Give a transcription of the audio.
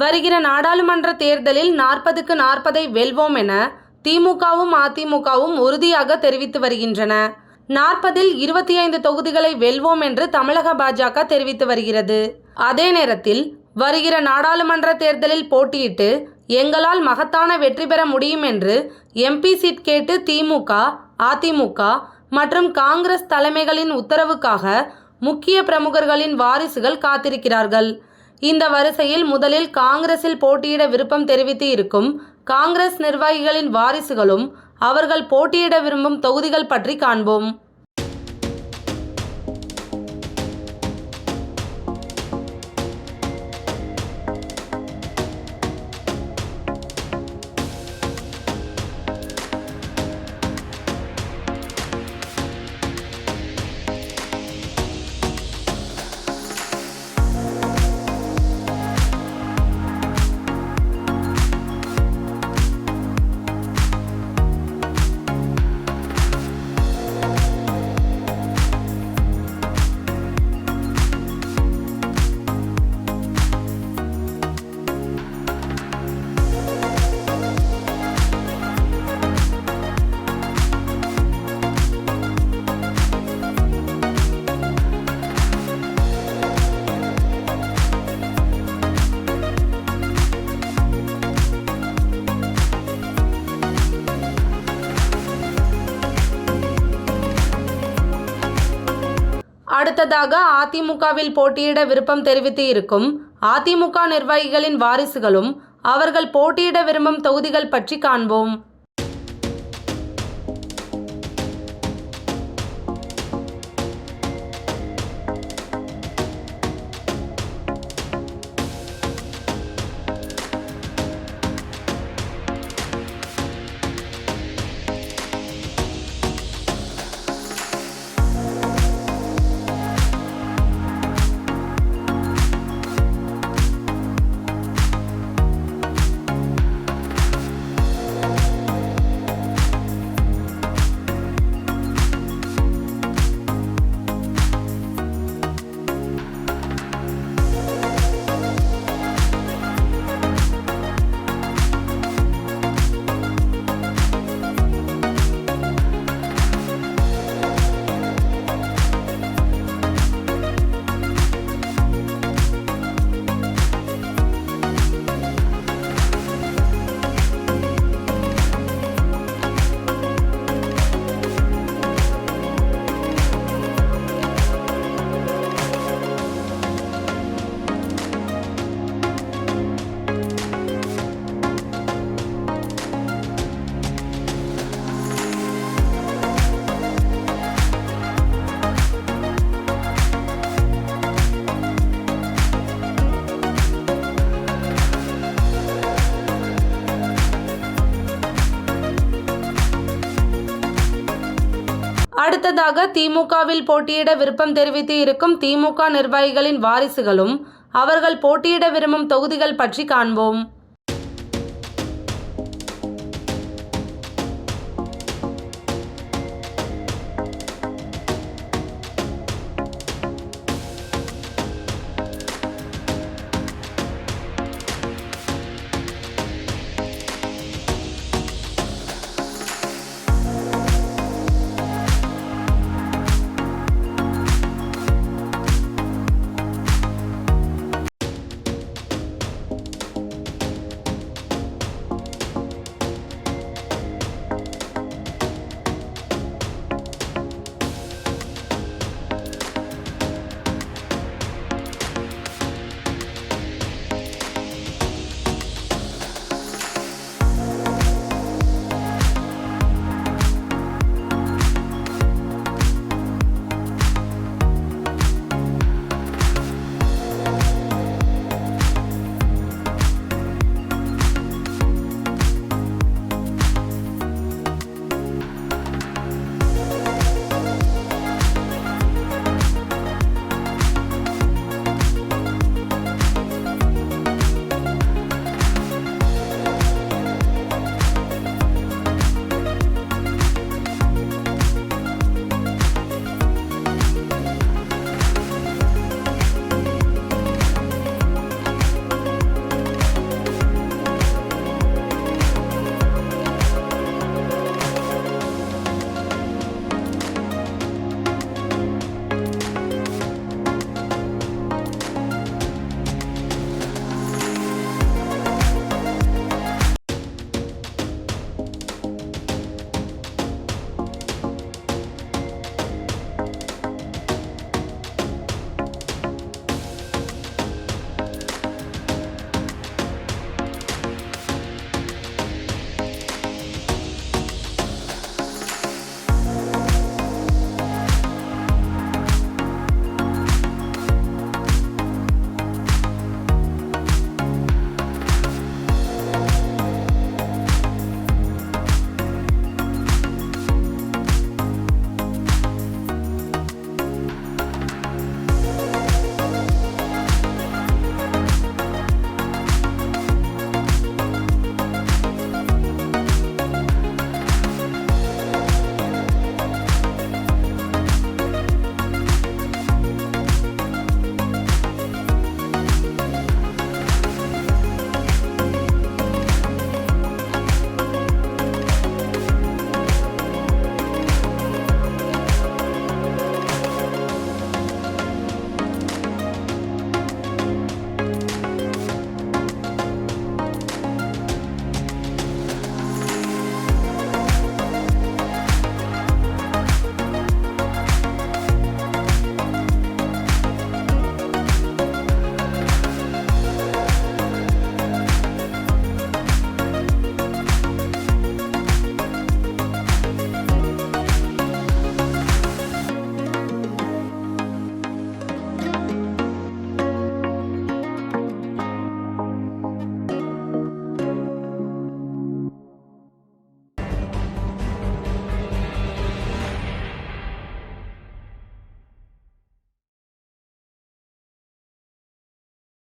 வருகிற நாடாளுமன்ற தேர்தலில் நாற்பதுக்கு நாற்பதை வெல்வோம் என திமுகவும் அதிமுகவும் உறுதியாக தெரிவித்து வருகின்றன. நாற்பதில் இருபத்தி ஐந்து தொகுதிகளை வெல்வோம் என்று தமிழக பாஜக தெரிவித்து வருகிறது. அதே நேரத்தில் வருகிற நாடாளுமன்ற தேர்தலில் போட்டியிட்டு எங்களால் மகத்தான வெற்றி பெற முடியும் என்று எம்பி சீட் கேட்டு திமுக அதிமுக மற்றும் காங்கிரஸ் தலைமைகளின் உத்தரவுக்காக முக்கிய பிரமுகர்களின் வாரிசுகள் காத்திருக்கிறார்கள். இந்த வரிசையில் முதலில் காங்கிரஸில் போட்டியிட விருப்பம் தெரிவித்து இருக்கும் காங்கிரஸ் நிர்வாகிகளின் வாரிசுகளும் அவர்கள் போட்டியிட விரும்பும் தொகுதிகள் பற்றி காண்போம். அடுத்ததாக அதிமுகவில் போட்டியிட விருப்பம் தெரிவித்து இருக்கும் அதிமுக நிர்வாகிகளின் வாரிசுகளும் அவர்கள் போட்டியிட விரும்பும் தொகுதிகள் பற்றி காண்போம். அடுத்ததாக திமுகவில் போட்டியிட விருப்பம் தெரிவித்து இருக்கும் திமுக நிர்வாகிகளின் வாரிசுகளும் அவர்கள் போட்டியிட விரும்பும் தொகுதிகள் பற்றி காண்போம்.